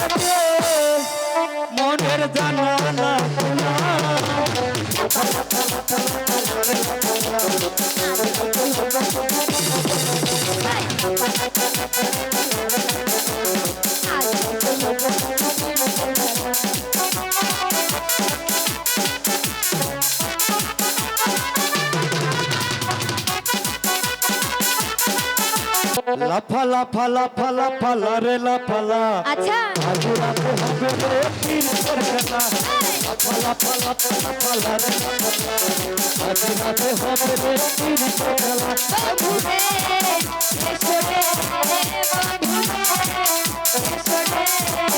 বুকেতে মনের জানালা লাফা লাফা লাফা লাফা লারে লাফালা আচ্ছা। আজ রাতে হবে রে তিন খেলা লাফা লাফা লাফা লাফা লারে লাফালা আজ রাতে হবে রে পীরের খেলা বন্ধুরে এসো রে বন্ধুরে এসো রে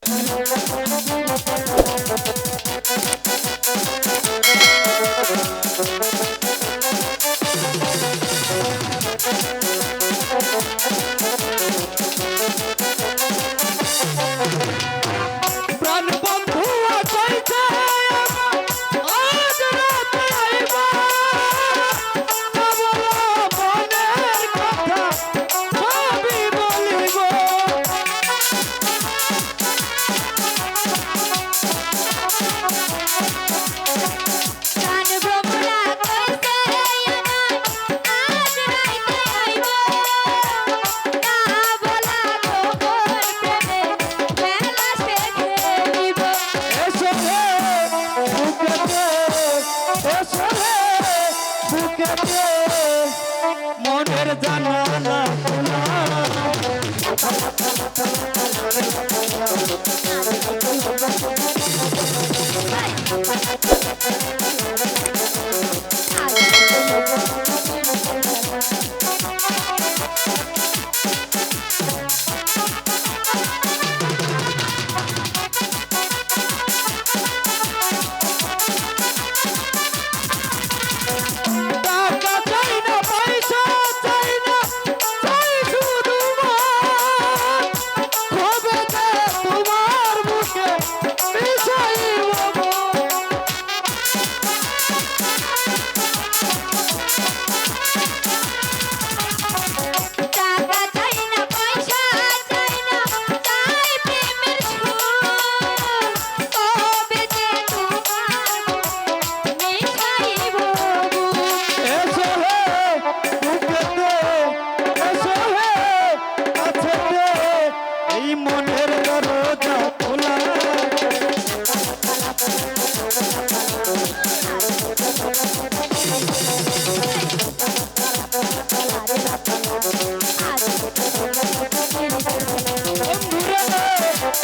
জানালা খোলা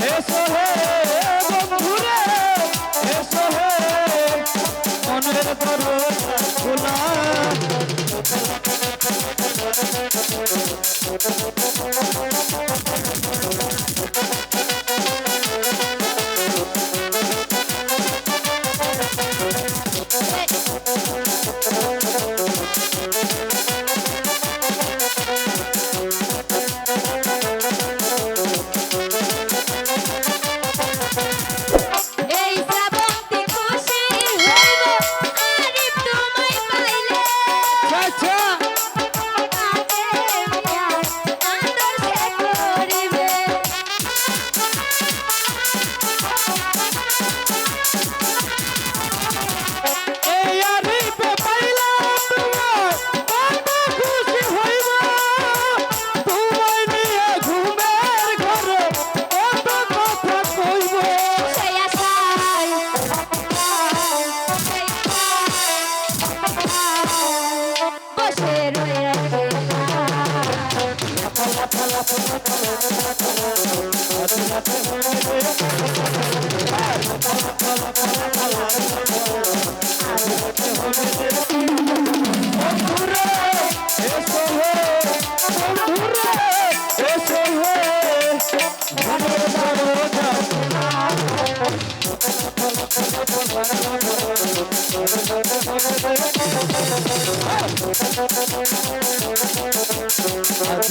বন্ধুরে বন্ধুরে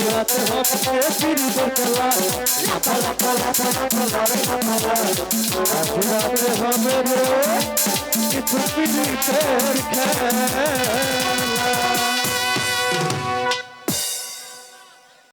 রাতে হবে পিরিতের খেলা লাফা লাফা লাফা লাফা লারে লাফা আজ রাতে হবে রে কিছু পিরিতের খেলা